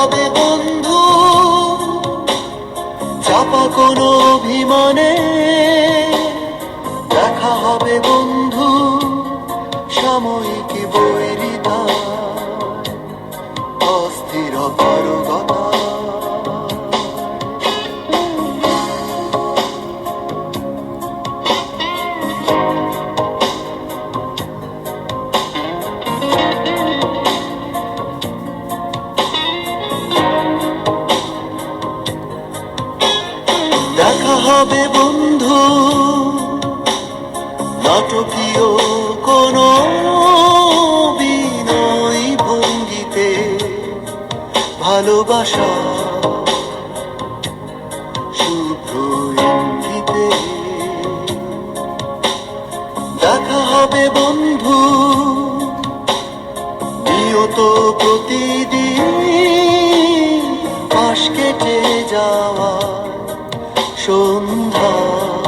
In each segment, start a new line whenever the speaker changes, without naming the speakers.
হবে বন্ধু চাপা কোনো অভিমানে দেখা হবে বন্ধু সাময়িক বৈরিতা। হবে বন্ধু, নাটকীয় কোন বিনয় ভঙ্গিতে ভালোবাসা দেখা হবে বন্ধু, নিয়ত প্রতিদিন পাশ কেটে যাওয়া 身旁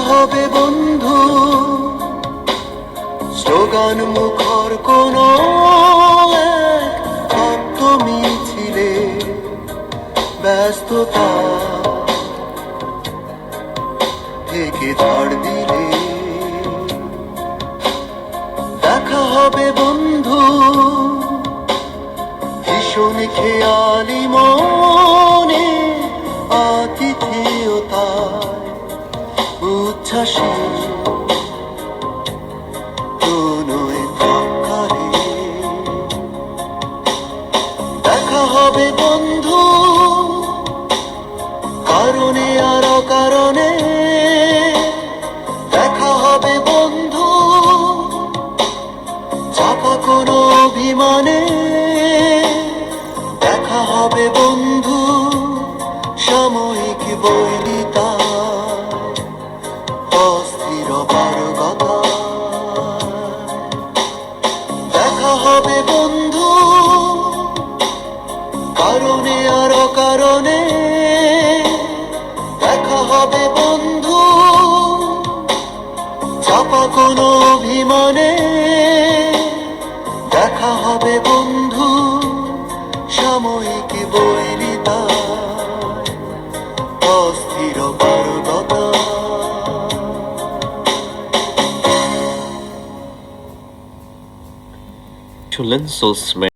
হবে বন্ধু। স্লোগান মুখর কোন ভক্ত মিছিলে ব্যস্ততা থেকে ধার দিলে। দেখা হবে বন্ধু, ভীষণ খেয়ালি মনে। ধাক্কারে দেখা হবে বন্ধু কারণে আর কারণে অস্থির কথা দেখা হবে বন্ধু কারণে আর কারণে দেখা হবে বন্ধু চাপা কোনো অভিমানে। to
linsel smith